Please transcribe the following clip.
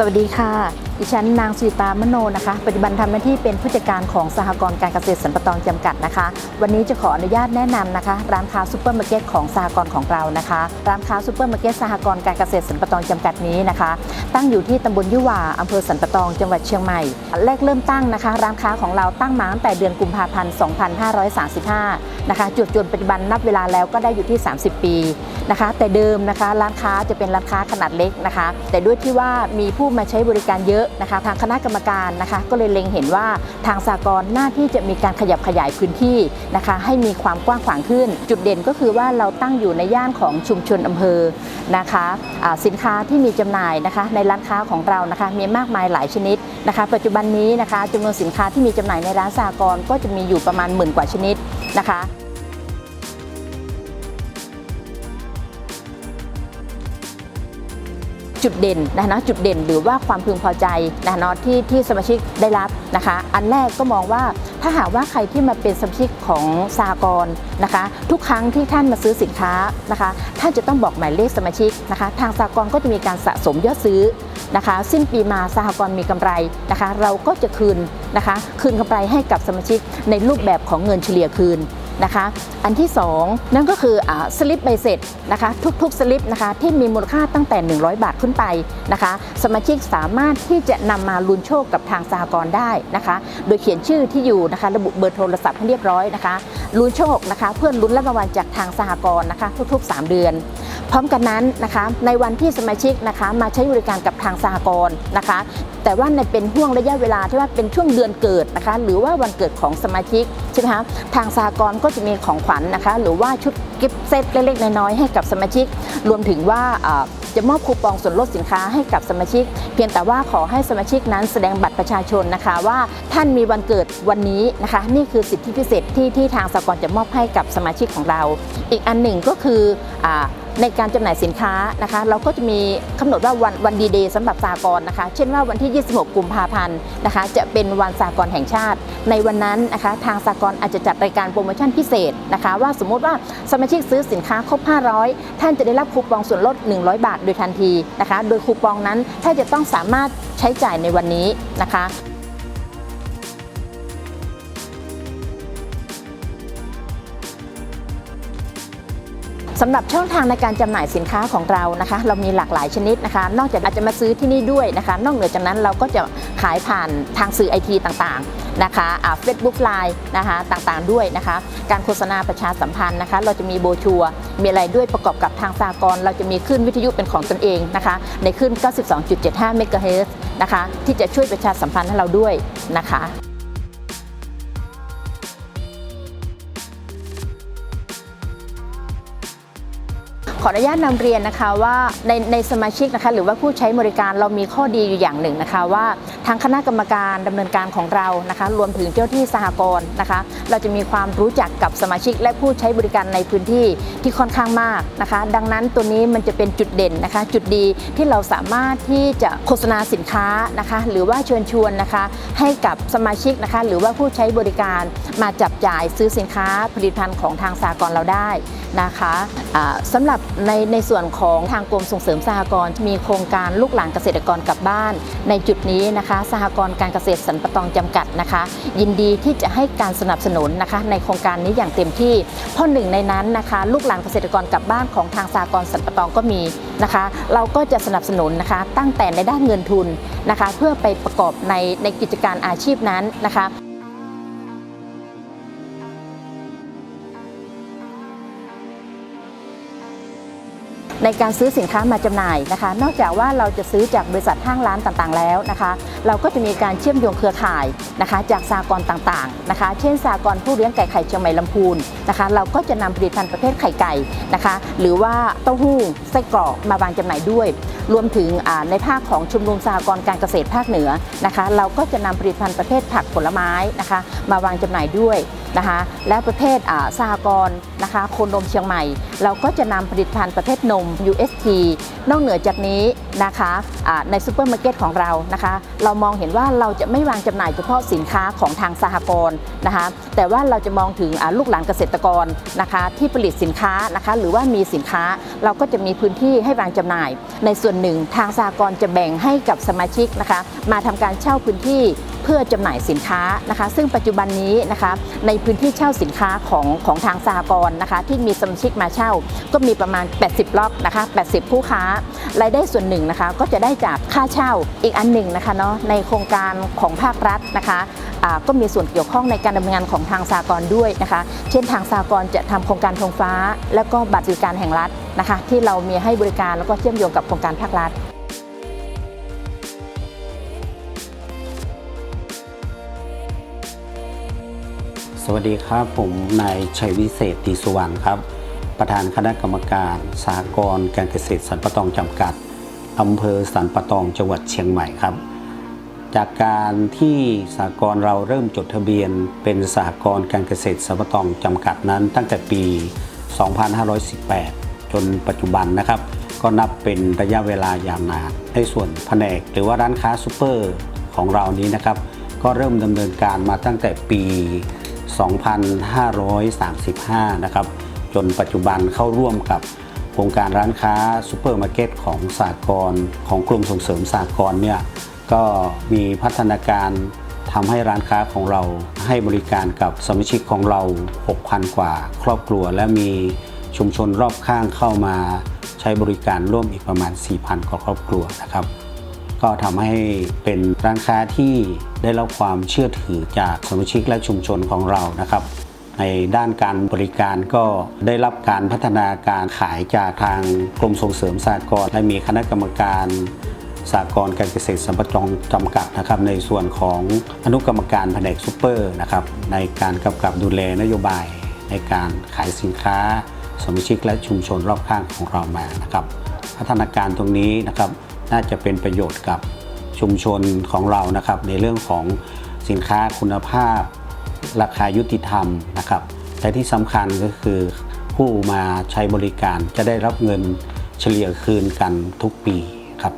สวัสดีค่ะ ดิฉันนางสุริตามโนนะคะ ปัจจุบันทำหน้าที่เป็นผู้จัดการของสหกรณ์การเกษตรสันปะตองจำกัดนะคะ วันนี้จะขออนุญาตแนะนำนะคะ ร้านค้าซูเปอร์มาร์เก็ตของสหกรณ์ของเรานะคะ ร้านค้าซูเปอร์มาร์เก็ตสหกรณ์การเกษตรสันปะตองจำกัดนี้นะคะ ตั้งอยู่ที่ตำบลยุหว่าอำเภอสันปะตองจังหวัดเชียงใหม่แรกเริ่มตั้งนะคะ ร้านค้าของเราตั้งมาตั้งแต่เดือนกุมภาพันธ์ 2535 นะคะจุดจนปัจจุบันนับเวลาแล้วก็ได้อยู่ที่ 30 ปีนะคะ แต่เดิมนะคะร้านค้าจะเป็นร้านค้าขนาดเล็กนะคะ แต่ด้วยที่ว่ามีผู้มาใช้บริการเยอะนะคะ ทางคณะกรรมการนะคะ ก็เลยเล็งเห็นว่าทางสากลหน้าที่จะมีการขยับขยายพื้นที่นะคะ ให้มีความกว้างขวางขึ้น จุดเด่นก็คือว่าเราตั้งอยู่ในย่านของชุมชนอำเภอนะคะสินค้าที่มีจำหน่ายนะคะ ในร้านค้าของเรานะคะ มีมากมายหลายชนิดนะคะ ปัจจุบันนี้นะคะจำนวนสินค้าที่มีจำหน่ายในร้านสากลก็จะมีอยู่ประมาณหมื่นกว่าชนิดนะคะ จุดเด่นนะนะจุดเด่นหรือว่าความพึงพอใจนะเนาะที่ที่สมาชิกได้รับนะคะ อันแรกก็มองว่าถ้าหากว่าใครที่มาเป็นสมาชิกของสากลนะคะ ทุกครั้งที่ท่านมาซื้อสินค้านะคะ ท่านจะต้องบอกหมายเลขสมาชิกนะคะ ทางสากลก็จะมีการสะสมยอดซื้อนะคะ สิ้นปีมาสหกรณ์มีกำไรนะคะ เราก็จะคืนนะคะ คืนกำไรให้กับสมาชิกในรูปแบบของเงินเฉลี่ยคืน นะคะ อันที่ 2 นั่นก็คือสลิปใบเสร็จนะคะทุกๆสลิปนะคะที่มีมูลค่าตั้งแต่ 100 บาทขึ้นไปนะคะ สมาชิกสามารถที่จะนำมาลุ้นโชคกับทางสหกรณ์ได้นะคะ โดยเขียนชื่อที่อยู่นะคะระบุเบอร์โทรศัพท์ให้เรียบร้อยนะคะลุ้นโชคนะคะ เพื่อลุ้นรับรางวัลจากทางสหกรณ์นะคะ ทุกๆ 3 เดือน พร้อมกันนั้นนะคะในวันที่สมาชิกนะคะมาใช้บริการกับทางสหกรณ์นะคะ แต่ว่าในเป็นห่วงระยะเวลาที่ว่าเป็นช่วงเดือนเกิดนะคะ หรือว่าวันเกิดของสมาชิกใช่ไหมคะทางสหกรณ์ก็จะมีของขวัญนะคะ หรือว่าชุดกิฟต์เซตเล็กๆน้อยๆให้กับสมาชิก รวมถึงว่าจะมอบคูปองส่วนลดสินค้าให้กับสมาชิก เพียงแต่ว่าขอให้สมาชิกนั้นแสดงบัตรประชาชนนะคะ ว่าท่านมีวันเกิดวันนี้นะคะ นี่คือสิทธิพิเศษที่ที่ทางสหกรณ์จะมอบให้กับสมาชิกของเรา อีกอันหนึ่งก็คืออา ในการจำหน่ายสินค้านะคะ เราก็จะมีกำหนดว่าวันวันดีเดย์สำหรับสากลนะคะ เช่นว่าวันที่ 26 กุมภาพันธ์นะคะ จะเป็นวันสากลแห่งชาติ ในวันนั้นนะคะทางสากลอาจจะจัดรายการโปรโมชั่นพิเศษนะคะ ว่าสมมติว่าสมาชิกซื้อสินค้าครบ 500 ท่านจะได้รับคูปองส่วนลด 100 บาทโดยทันทีนะคะ โดยคูปองนั้นท่านจะต้องสามารถใช้จ่ายในวันนี้นะคะ สำหรับช่องทางในการจำหน่ายสินค้าของเรานะคะ เรามีหลากหลายชนิดนะคะ นอกจากอาจจะมาซื้อที่นี่ด้วยนะคะ นอกเหนือจากนั้นเราก็จะขายผ่านทางสื่อไอทีต่างๆนะคะเฟซบุ๊กไลน์นะคะต่างๆด้วยนะคะ การโฆษณาประชาสัมพันธ์นะคะ เราจะมีโบชัวมีอะไรด้วยประกอบกับทางสากลเราจะมีคลื่นวิทยุเป็นของตนเองนะคะ ในคลื่น 92.75 เมกะเฮิรตซ์นะคะ ที่จะช่วยประชาสัมพันธ์ให้เราด้วยนะคะ ขออนุญาตนำเรียนนะคะว่าในในสมาชิกนะคะหรือว่าผู้ใช้บริการเรามีข้อดีอยู่อย่างหนึ่งนะคะว่า ทางคณะกรรมการดำเนินการของเรานะคะ รวมถึงเจ้าที่สหกรณ์นะคะ เราจะมีความรู้จักกับสมาชิกและผู้ใช้บริการในพื้นที่ที่ค่อนข้างมากนะคะ ดังนั้นตัวนี้มันจะเป็นจุดเด่นนะคะ จุดดีที่เราสามารถที่จะโฆษณาสินค้านะคะ หรือว่าเชิญชวนนะคะ ให้กับสมาชิกนะคะ หรือว่าผู้ใช้บริการมาจับจ่ายซื้อสินค้าผลิตภัณฑ์ของทางสากลเราได้นะคะสำหรับในในส่วนของทางกรมส่งเสริมสหกรณ์มีโครงการลูกหลานเกษตรกรกลับบ้าน ในจุดนี้นะคะสหกรณ์การเกษตรสันปะตองจำกัดนะคะ ยินดีที่จะให้การสนับสนุนนะคะ ในโครงการนี้อย่างเต็มที่เพราะหนึ่งในนั้นนะคะ ลูกหลานเกษตรกรกลับบ้านของทางสหกรณ์สันปะตองก็มีนะคะ เราก็จะสนับสนุนนะคะ ตั้งแต่ในด้านเงินทุนนะคะ เพื่อไปประกอบในในกิจการอาชีพนั้นนะคะ ในการซื้อสินค้ามาจำหน่ายนะคะ นอกจากว่าเราจะซื้อจากบริษัทห้างร้านต่างๆ แล้วนะคะ เราก็จะมีการเชื่อมโยงเครือข่ายนะคะ จากสากลต่างๆนะคะ เช่นสากลผู้เลี้ยงไก่ไข่เชียงใหม่ลำพูนนะคะ เราก็จะนำผลิตภัณฑ์ประเภทไข่ไก่นะคะ หรือว่าเต้าหู้ไส้กรอกมาวางจำหน่ายด้วย รวมถึงในภาคของชุมนุมสากลการเกษตรภาคเหนือนะคะ เราก็จะนำผลิตภัณฑ์ประเภทผักผลไม้นะคะ มาวางจำหน่ายด้วย นะคะ และประเภทอ่าสหกรณ์นะคะโคนมเชียงใหม่ เราก็จะนำผลิตภัณฑ์ประเภทนม UST นอกเหนือจากนี้นะคะในซูเปอร์มาร์เก็ตของเรานะคะ เรามองเห็นว่าเราจะไม่วางจำหน่ายเฉพาะสินค้าของทางสหกรณ์นะคะ แต่ว่าเราจะมองถึงลูกหลานเกษตรกรนะคะ ที่ผลิตสินค้านะคะหรือว่ามีสินค้าเราก็จะมีพื้นที่ให้วางจำหน่าย ในส่วนหนึ่งทางสหกรณ์จะแบ่งให้กับสมาชิกนะคะ มาทำการเช่าพื้นที่ เพื่อจำหน่ายสินค้านะคะ ซึ่งปัจจุบันนี้นะคะในพื้นที่เช่าสินค้าของของทางสหกรณ์นะคะ ที่มีสมาชิกมาเช่า ก็มีประมาณ 80 ล็อกนะคะ 80 ผู้ค้ารายได้ส่วนหนึ่งนะคะ ก็จะได้จากค่าเช่าอีกอันหนึ่งนะคะเนาะในโครงการของภาครัฐนะคะก็มีส่วนเกี่ยวข้องในการดำเนินงานของทางสหกรณ์ด้วยนะคะ เช่นทางสหกรณ์จะทำโครงการธงฟ้า แล้วก็บัตรสวัสดิการแห่งรัฐนะคะ ที่เรามีให้บริการแล้วก็เชื่อมโยงกับโครงการภาครัฐ สวัสดีครับ ผมนายชัยวิเศษตีสุวรรณครับ ประธานคณะกรรมการสหกรการเกษตรสันปะตองจำกัดอำเภอสันปะตองจังหวัดเชียงใหม่ครับ จากการที่สหกรเราเริ่มจดทะเบียนเป็นสหกรการเกษตรสันปะตองจำกัดนั้น ตั้งแต่ปี 2518 จนปัจจุบันนะครับ ก็นับเป็นระยะเวลายาวนานในส่วนแผนก หรือว่าร้านค้าซูเปอร์ของเรานี้นะครับ ก็เริ่มดำเนินการมาตั้งแต่ปี 2535 นะครับ จนปัจจุบันเข้าร่วมกับโครงการร้านค้าซูเปอร์มาร์เก็ตของสากลของกรมส่งเสริมสากลเนี่ยก็มีพัฒนาการทำให้ร้านค้าของเราให้บริการกับสมาชิกของเรา 6,000 กว่า ครอบครัวและมีชุมชนรอบข้างเข้ามาใช้บริการร่วมอีกประมาณ 4,000 กว่าครอบครัวนะครับ ก็ทำให้เป็นร้านค้าที่ได้รับความเชื่อถือจากสมาชิกและชุมชนของเรานะครับ ในด้านการบริการก็ได้รับการพัฒนาการขายจากทางกรมส่งเสริมสหกรณ์และมีคณะกรรมการสหกรการเกษตรสัมปทานจำกัดนะครับในส่วนของอนุกรรมการแผนกซูเปอร์นะครับในการกำกับดูแลนโยบาย ในการขายสินค้า สมาชิกและชุมชนรอบข้างของเรามานะครับพัฒนาการตรงนี้นะครับ น่าจะเป็นประโยชน์กับชุมชนของเรานะครับ ในเรื่องของสินค้าคุณภาพ ราคายุติธรรมนะครับและที่สำคัญก็คือผู้มาใช้บริการจะได้รับเงินเฉลี่ยคืนกันทุกปีครับ